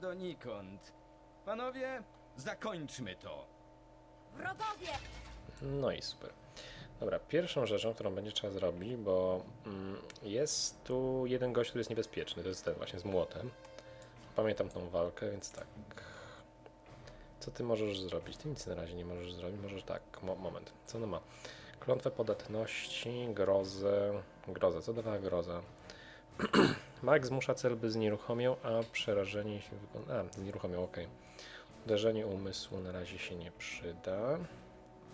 donikąd. Panowie, zakończmy to. Wrogowie! No i super. Dobra, pierwszą rzeczą, którą będzie trzeba zrobić, bo mm, jest tu jeden gość, który jest niebezpieczny, to jest ten właśnie z młotem. Pamiętam tą walkę, więc tak. Co ty możesz zrobić? Ty nic na razie nie możesz zrobić. Możesz tak, mo moment. Co ona ma? Klątwę podatności, grozę. Grozę, co dawała groza? Mag zmusza cel, by znieruchomiał, a przerażenie się wykona. A, znieruchomiał, ok. Uderzenie umysłu na razie się nie przyda.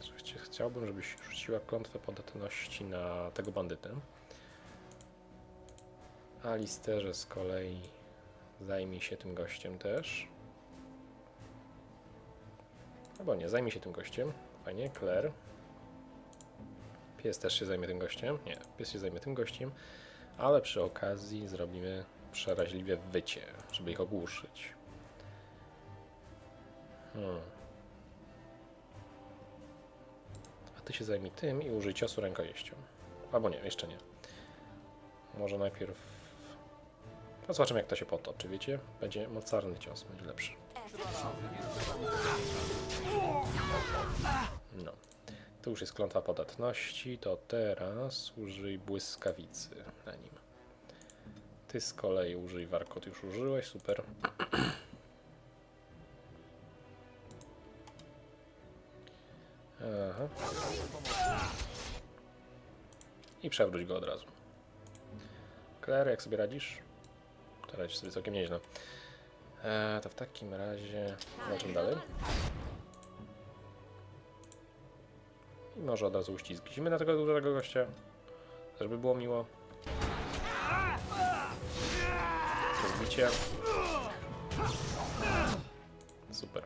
Chcia- Chciałbym, żebyś rzuciła klątwę podatności na tego bandytę. A listerze z kolei zajmie się tym gościem też. Albo nie, zajmie się tym gościem. Fajnie, Claire. Pies też się zajmie tym gościem. Nie, pies się zajmie tym gościem. Ale przy okazji zrobimy przeraźliwe wycie, żeby ich ogłuszyć. Hmm. A ty się zajmij tym i użyj ciosu rękojeścią. Albo nie, jeszcze nie. Może najpierw... No zobaczymy jak to się potoczy, wiecie? Będzie mocarny cios, będzie lepszy. No. Tu już jest klątwa podatności, to teraz użyj błyskawicy na nim. Ty z kolei użyj warkot, już użyłeś, super. Aha. I przewróć go od razu. Claire, jak sobie radzisz? To radzisz sobie całkiem nieźle. E, to w takim razie zobaczymy dalej. I może od razu uścisk. Zimy na tego dużego gościa, żeby było miło. Rozbicie. Super.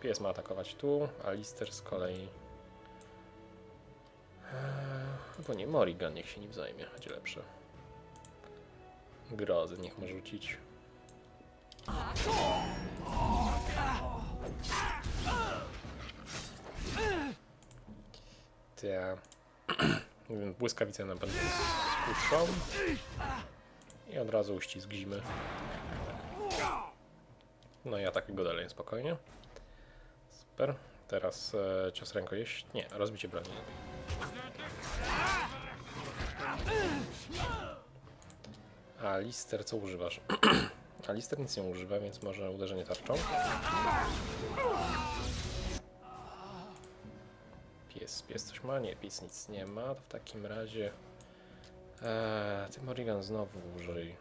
Pies ma atakować tu, a Lister z kolei... Eee, Bo nie, Morrigan niech się nim zajmie, będzie lepsze. Grozy niech ma rzucić. Te... Nie wiem, błyskawice na pewno spuszczą. I od razu uścisk zimy. No i atak go dalej spokojnie. Super. Teraz e, cios rękojeść. Nie, rozbicie broni. A Lister co używasz? A Lister nic nie używa, więc może uderzenie tarczą. Pies, pies coś ma? Nie, pies nic nie ma. To w takim razie... Eee, ty Morrigan znowu użyj...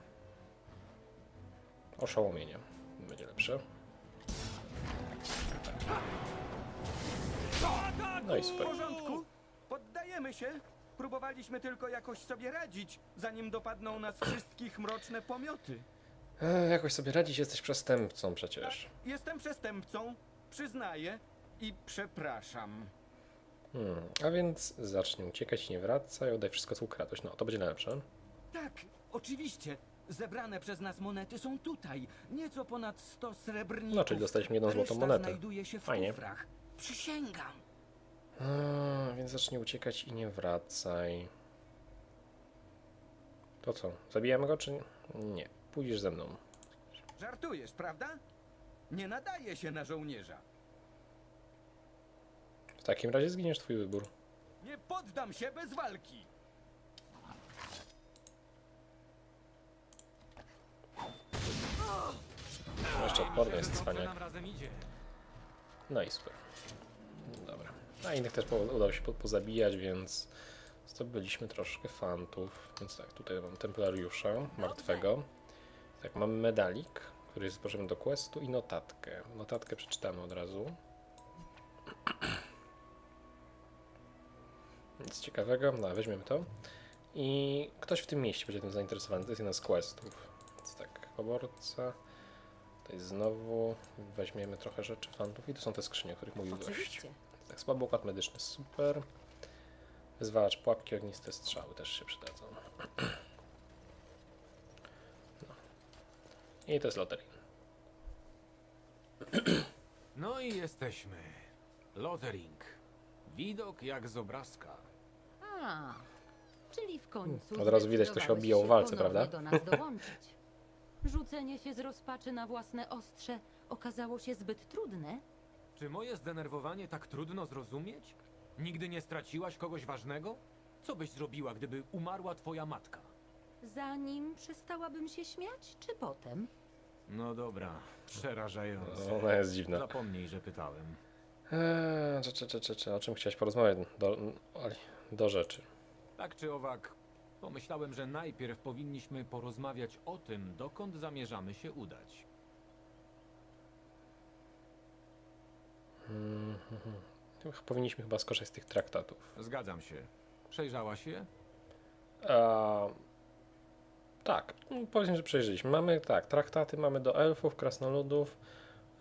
Oszołomienia. Będzie lepsze. No i W super. porządku? Poddajemy się. Próbowaliśmy tylko jakoś sobie radzić, zanim dopadną nas wszystkich mroczne pomioty. Eee, jakoś sobie radzić, jesteś przestępcą przecież. Jestem przestępcą, przyznaję i przepraszam. Hmm, a więc zacznij uciekać, nie wracaj, oddaj wszystko co ukradłeś. No, to będzie najlepsze. Tak, oczywiście. Zebrane przez nas monety są tutaj. Nieco ponad 100 srebrników. No, czyli dostaliśmy jedną złotą Reszta monetę. znajduje się w Fajnie. kufrach. Przysięgam. A, więc zacznij uciekać i nie wracaj. To co? Zabijamy go czy nie? Nie. Pójdziesz ze mną. Żartujesz, prawda? Nie nadaje się na żołnierza. W takim razie zginiesz twój wybór. Nie poddam się bez walki. Jeszcze odporny jest cwaniak. No i super. Dobra. A innych też udało się po, pozabijać, więc zdobyliśmy troszkę fantów. Więc tak, tutaj mam Templariusza martwego. Tak, mamy medalik, który jest potrzebny do questu i notatkę. Notatkę przeczytamy od razu. Nic ciekawego, no weźmiemy to. I ktoś w tym mieście będzie tym zainteresowany, to jest jeden z questów. Więc tak, poborca. Tutaj znowu weźmiemy trochę rzeczy fantów i to są te skrzynie, o których mówił gość. Oczywiście. Tak, słaby układ medyczny, super. Wyzwalacz pułapki, ogniste strzały też się przydadzą. No. I to jest loteria. No i jesteśmy. Lothering. Widok jak z obrazka. A, czyli w końcu. Hmm, Od razu widać, kto się zdecydowałeś obijał w walce, ponownie prawda? do nas dołączyć. Rzucenie się z rozpaczy na własne ostrze okazało się zbyt trudne. Czy moje zdenerwowanie tak trudno zrozumieć? Nigdy nie straciłaś kogoś ważnego? Co byś zrobiła, gdyby umarła twoja matka? Zanim przestałabym się śmiać, czy potem? No dobra, przerażające. Ona jest dziwna. Zapomnij, że pytałem. Eee, czy, czy, czy, czy, czy, o czym chciałeś porozmawiać? Do, Oli, do rzeczy. Tak czy owak, pomyślałem, że najpierw powinniśmy porozmawiać o tym, dokąd zamierzamy się udać. Powinniśmy chyba skorzystać z tych traktatów. Zgadzam się. Przejrzałaś je? A, tak, mm, powiedzmy, że przejrzeliśmy. Mamy tak, traktaty mamy do elfów, krasnoludów,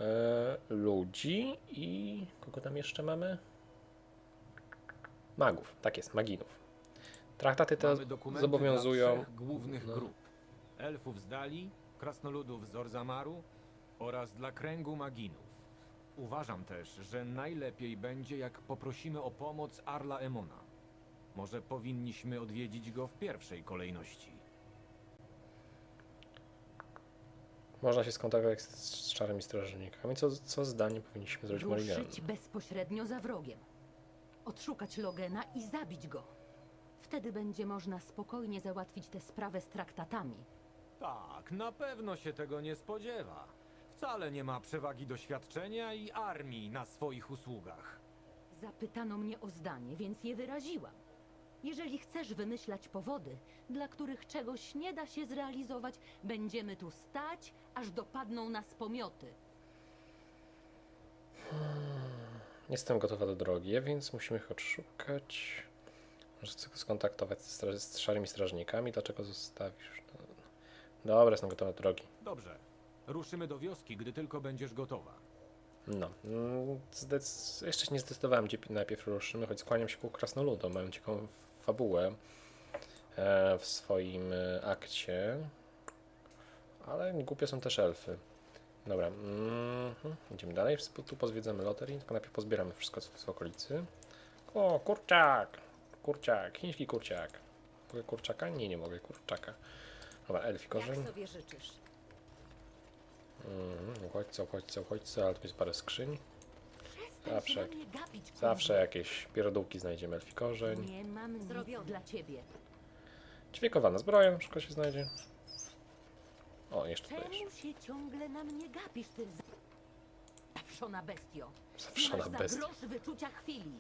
e, ludzi i kogo tam jeszcze mamy? Magów, tak jest, maginów. Traktaty te Mamy dokumenty zobowiązują. trzech głównych no. grup. Elfów z Dali, krasnoludów z Orzamaru oraz dla kręgu maginów. Uważam też, że najlepiej będzie, jak poprosimy o pomoc Arla Emona. Może powinniśmy odwiedzić go w pierwszej kolejności. Można się skontaktować z, z czarnymi strażnikami. Co, co zdanie powinniśmy zrobić? Ruszyć bezpośrednio za wrogiem. Odszukać Logena i zabić go. Wtedy będzie można spokojnie załatwić tę sprawę z traktatami. Tak, na pewno się tego nie spodziewa. Wcale nie ma przewagi doświadczenia i armii na swoich usługach. Zapytano mnie o zdanie, więc je wyraziłam. Jeżeli chcesz wymyślać powody, dla których czegoś nie da się zrealizować, będziemy tu stać, aż dopadną nas pomioty. Jestem gotowa do drogi, więc musimy ich odszukać. Może chcę skontaktować z, szarymi strażnikami. Dlaczego zostawisz? No, Dobra, jestem gotowa do drogi. Dobrze. Ruszymy do wioski, gdy tylko będziesz gotowa. No, mm, zdec- jeszcze się nie zdecydowałem, gdzie pi- najpierw ruszymy, choć skłaniam się ku krasnoludom. Mają ciekawą fabułę e, w swoim e, akcie. Ale głupie są też elfy. Dobra, mhm, idziemy dalej. Tu pozwiedzamy loterii, tylko najpierw pozbieramy wszystko, co tu jest w okolicy. O, kurczak! Kurczak, chiński kurczak. Mogę kurczaka? Nie, nie mogę kurczaka. Dobra, elfi korzeń. Jak sobie życzysz? Mhm, uchodźcy, uchodźcy, uchodźcy, ale tu jest parę skrzyń. Zawsze jak- Zawsze jakieś pierdółki znajdziemy, elfi korzeń. Nie mam nic dla ciebie. Ćwiekowana zbroja przykład się znajdzie. O, jeszcze tutaj Czemu się ciągle na mnie gapisz, ty zawszona bestio? Zawszona Masz za bestia. grosz wyczucia chwili.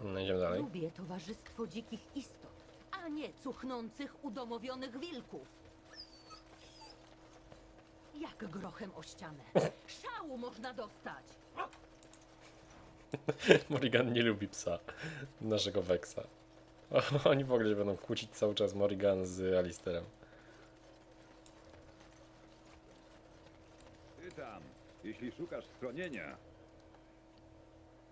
No, idziemy dalej. Lubię towarzystwo dzikich istot, a nie cuchnących, udomowionych wilków. Jak grochem o ścianę. Szału można dostać. Morrigan nie lubi psa. Naszego Wexa. Oni w ogóle się będą kłócić cały czas Morrigan z Alisterem. Jeśli szukasz schronienia,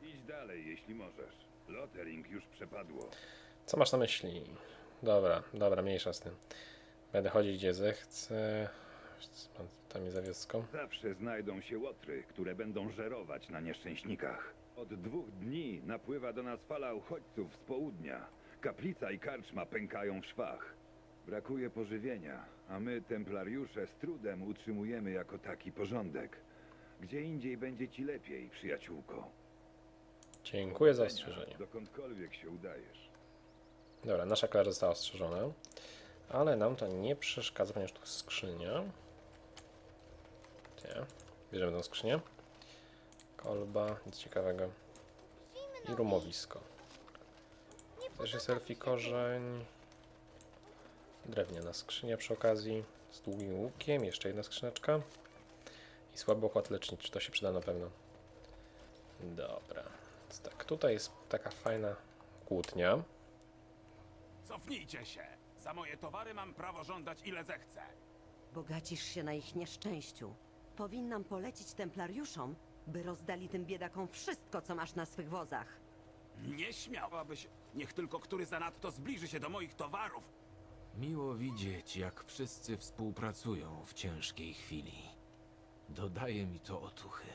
idź dalej, jeśli możesz. Lottering już przepadło. Co masz na myśli? Dobra, dobra, mniejsza z tym. Będę chodzić gdzie zechcę. Tam jest za wioską. Zawsze znajdą się łotry, które będą żerować na nieszczęśnikach. Od dwóch dni napływa do nas fala uchodźców z południa. Kaplica i karczma pękają w szwach. Brakuje pożywienia, a my, templariusze, z trudem utrzymujemy jako taki porządek. Gdzie indziej będzie ci lepiej, przyjaciółko. Dziękuję za ostrzeżenie. Dokądkolwiek się udajesz. Dobra, nasza Klara została ostrzeżona. Ale nam to nie przeszkadza, ponieważ tu jest skrzynia. Nie. Bierzemy tą skrzynię. Kolba, nic ciekawego. I rumowisko. Też jest elfi korzeń. Drewniana skrzynia przy okazji. Z długim łukiem, jeszcze jedna skrzyneczka. I słaby okład leczniczy, to się przyda na pewno. Dobra. Więc tak, tutaj jest taka fajna kłótnia. Cofnijcie się! Za moje towary mam prawo żądać ile zechcę. Bogacisz się na ich nieszczęściu. Powinnam polecić templariuszom, by rozdali tym biedakom wszystko, co masz na swych wozach. Nie śmiałabyś. Niech tylko który zanadto zbliży się do moich towarów. Miło widzieć, jak wszyscy współpracują w ciężkiej chwili. Dodaje mi to otuchy.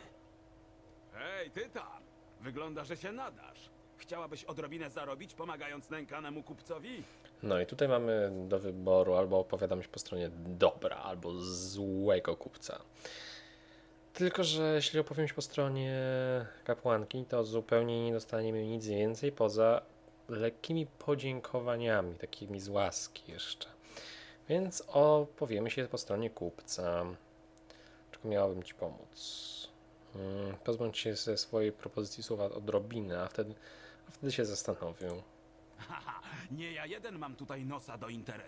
Hej, ty tam! Wygląda, że się nadasz. Chciałabyś odrobinę zarobić, pomagając nękanemu kupcowi? No i tutaj mamy do wyboru albo opowiadamy się po stronie dobra, albo złego kupca. Tylko, że jeśli opowiem się po stronie kapłanki, to zupełnie nie dostaniemy nic więcej poza lekkimi podziękowaniami, takimi z łaski jeszcze. Więc opowiemy się po stronie kupca. Czego miałabym Ci pomóc? Hmm, pozbądź się ze swojej propozycji słowa odrobinę, a wtedy, a wtedy się zastanowię. Haha, nie ja jeden mam tutaj nosa do interesu.